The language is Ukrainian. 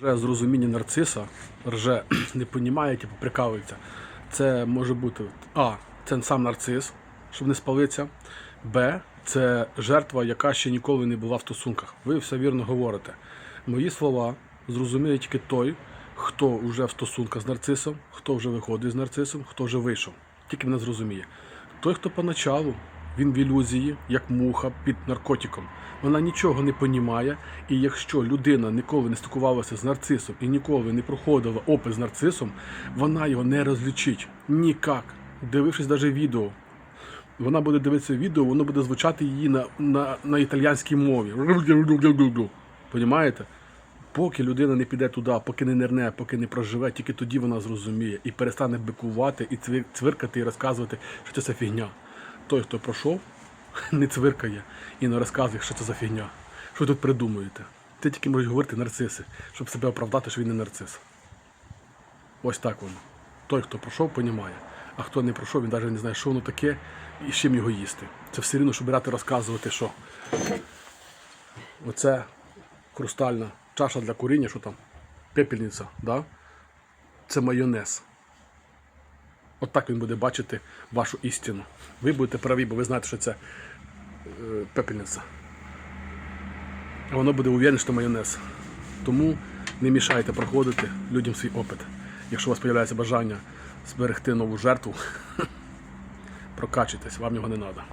Вже з розуміння нарциса, рже, не понімає, типу, прикалується. Це може бути А. Це сам нарцис, щоб не спалитися. Б. Це жертва, яка ще ніколи не була в стосунках. Ви все вірно говорите. Мої слова зрозуміє тільки той, хто вже в стосунках з нарцисом, хто вже виходить з нарцисом, хто вже вийшов. Тільки мене зрозуміє. Той, хто поначалу, він в ілюзії, як муха під наркотиком. Вона нічого не понімає, і якщо людина ніколи не стикувалася з нарцисом і ніколи не проходила опис з нарцисом, вона його не розлічить ніяк. Дивившись навіть відео, вона буде дивитися відео, воно буде звучати її на, на, на італійській мові. Понімаєте? Поки людина не піде туди, поки не нирне, поки не проживе, тільки тоді вона зрозуміє і перестане бикувати, і цвиркати, і розказувати, що це фігня. Той, хто пройшов, не цвиркає і не розказує, що це за фігня. Що ви тут придумуєте? Ти тільки можеш говорити нарциси, щоб себе оправдати, що він не нарцис. Ось так воно. Той, хто пройшов, понімає. А хто не пройшов, він навіть не знає, що воно таке і з чим його їсти. Це все рівно, щоб брати розказувати, що оце хрустальна чаша для куріння, що там, пепельниця, да? це майонез. От він буде бачити вашу істину. Ви будете праві, бо ви знаєте, що це е, пепельниця. А воно буде уверене, що майонез. Тому не мішайте проходити людям свій опит. Якщо у вас з'являється бажання зберегти нову жертву, прокачуйтесь, вам його не треба.